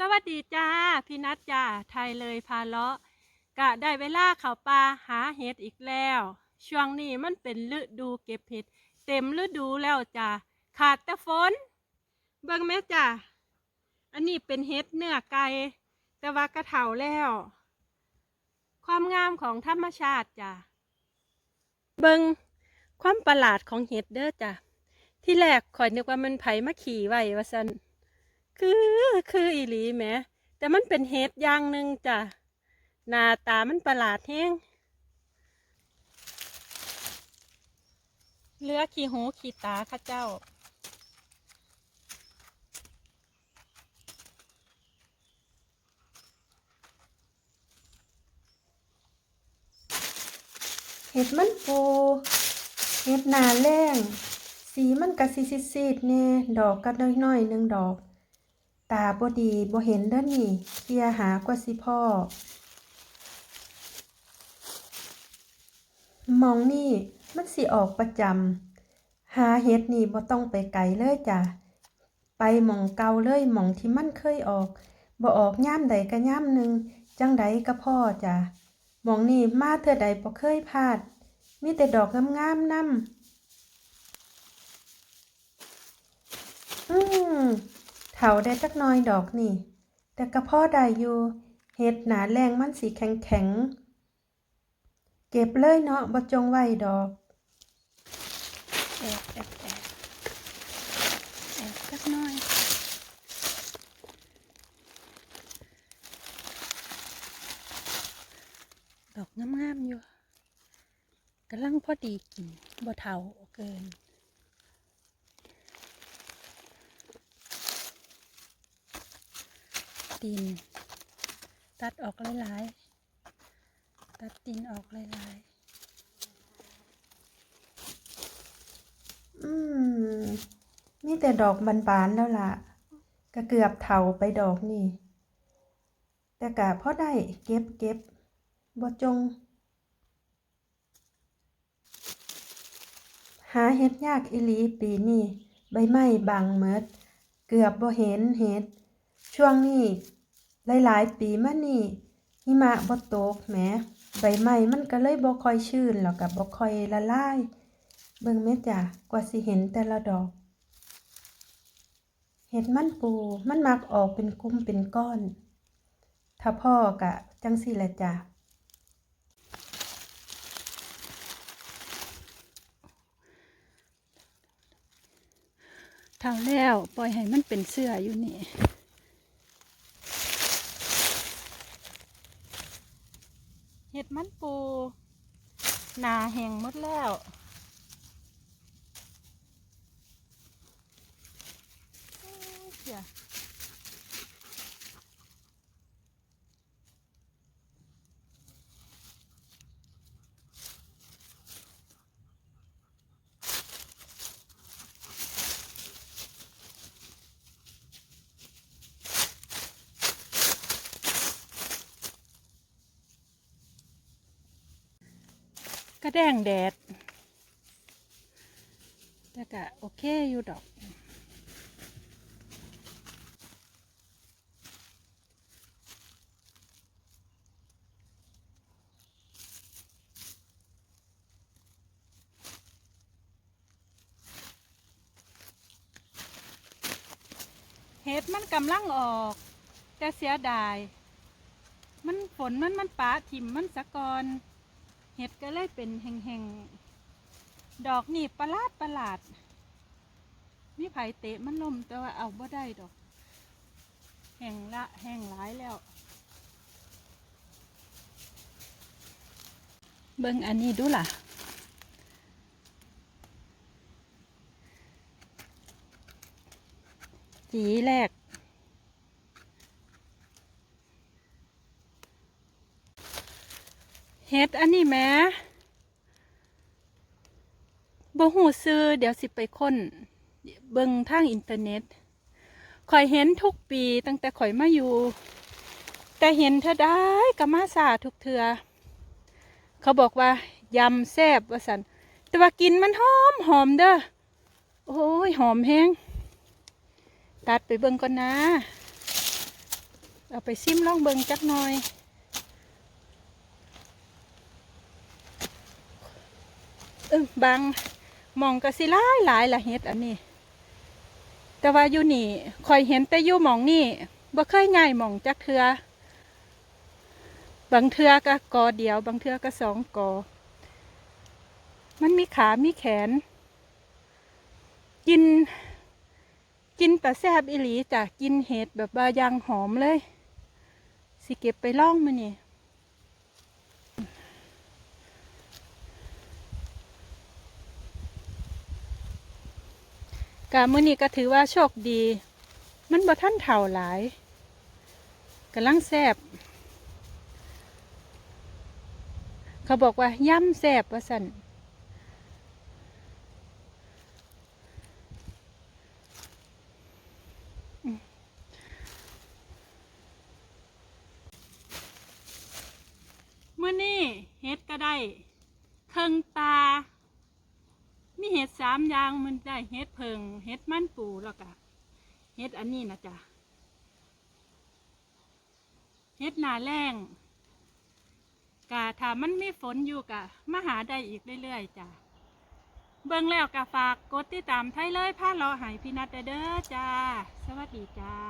สวัสดีจ้า พี่นัดจ้าไทยเลยพาเลาะกะได้เวลาเขาป่าหาเห็ดอีกแล้ว ช่วงนี้มันเป็นฤดูเก็บเห็ด เต็มฤดูแล้วจ้าขาดแต่ฝน เบิ่งแม่จ้าอันนี้เป็นเห็ดเนื้อไก่แต่ว่ากระเถาแล้ว ความงามของธรรมชาติจ้าเบิ่งความประหลาดของเห็ดเด้อจ้ะที่แรกข่อยนึกว่ามันไผมาขี่ไว้ว่าซั่น คือคืออีหลีแหมแต่มันเป็นเห็ดอย่างหนึ่งจ้ะหน้าตามันประหลาดแฮงเลือขี้หูขี้ตาข้าเจ้า เห็ดมันปู เห็ดหนาแรงสีมันกะซีซีดๆแน่ดอกก็น้อยๆหนึ่งดอก ตาบ่ดีบ่เห็นเด้อนี่เคียร์หากว่าสิพ่อมองนี่มันสิออกประจำหาเห็ดนี่บ่ต้องไปไกลเลยจ้ะไปหม่องเก่าเลยหม่องที่มันเคยออกบ่ออกย่ามใดก็ย่ามหนึ่งจังใดก็พ่อจ้ะหมองนี่มาเธอใดบ่เคยพลาด มีแต่ดอกงามๆนำอืม เถาได้จักน้อยดอกนี่ แต่กระเพาะได้อยู่เห็ดหนาแรงมันสีแข็งๆเก็บเลยเนาะบ่จงไว้ดอกแอบแอบแอบแอบสักน่อยดอกงามๆอยู่กำลังพอดีกินบ่เทาเกิน ตีน ตัดออกหลายๆ ตัดตีนออกหลายๆ อืมมีแต่ดอกบานๆแล้วล่ะ ก็เกือบเถาไปดอกนี่ แต่กะพอได้เก็บเก็บบ่จง หาเห็ดยากอีหลีปีนี้ใบไม้บังเมด เกือบบ่เห็นเห็ด ช่วงนี้หลายๆ ปีมานี่หิมะบ่ตกแหมใบไม้มันก็เลยบ่ค่อยชื้นแล้วก็บ่ค่อยละลาย เบิ่งแม่จ้ะกว่าสิเห็นแต่ละดอก เห็ดมันปูมันมักออกเป็นกลุ่มเป็นก้อน ถ้าพ่อกะจังสิและจ้ะเท่าแล้วปล่อยให้มันเป็นเสื้ออยู่นี่ ห็ดมันปู นาแห้งหมดแล้วโอ้ยเสียก ระแดงแดด แต่ก็โอเคอยู่ดอกเห็ดมันกำลังออก แต่เสียดาย มันฝนมันมันปะถิ่มมันสะกอน เห็ดก็เลยเป็นแห่งๆ ดอกนี่ประหลาดประหลาด มีไผเตะมันลมแต่ว่าเอาบ่ได้ดอก แห่งละแห่งหลายแล้ว เบิ่งอันนี้ดูล่ะ จีแรก เฮ็ดอันนี้แม่บ่หูซื้อเดี๋ยวสิไปค้น เบิ่งทางอินเทอร์เน็ตข่อยเห็นทุกปีตั้งแต่ข่อยมาอยู่ แต่เห็นเธอได้ก็มาสาทุกเทือ เขาบอกว่ายำแซ่บว่าสันแต่ว่ากินมันหอมหอมเด้อโอ้ยหอมแห้งตัดไปเบิ่งก่อนนะ เอาไปซิมลองเบิงจักหน่อย เออบางมองก็สิหลายหลายละเฮ็ดอันนี้ แต่ว่าอยู่นี่คอยเห็นแต่อยู่มองนี่บ่เคยง่ายมองจักเทือบางเทือก็กอเดียว บางเทือก็สองกอ มันมีขา มีแขน กิน กินแต่แซบอิหลีจ้ะกินเห็ดแบบบายางหอมเลย สิเก็บไปล่องมานี่ กามื้อนี้ก็ถือว่าโชคดี มันบ่ท่านเถ่าหลายกำลังแซบเขาบอกว่าย่ำแซบว่าสันเมื่อนี่เฮ็ดก็ได้เทิงตา เห็ดสามอย่างมันได้เห็ดเพิงเห็ดมันปูแล้วก็เห็ดอันนี้นะจ๊ะเห็ดนาแรงกะถ้ามันมีฝนอยู่กะมาหาได้อีกเรื่อยๆจ้ะเบิ่งแล้วกะฝากกดติดตามไทยเลยพาเลาะหายพี่นัดเด้อจ้า สวัสดีจ้า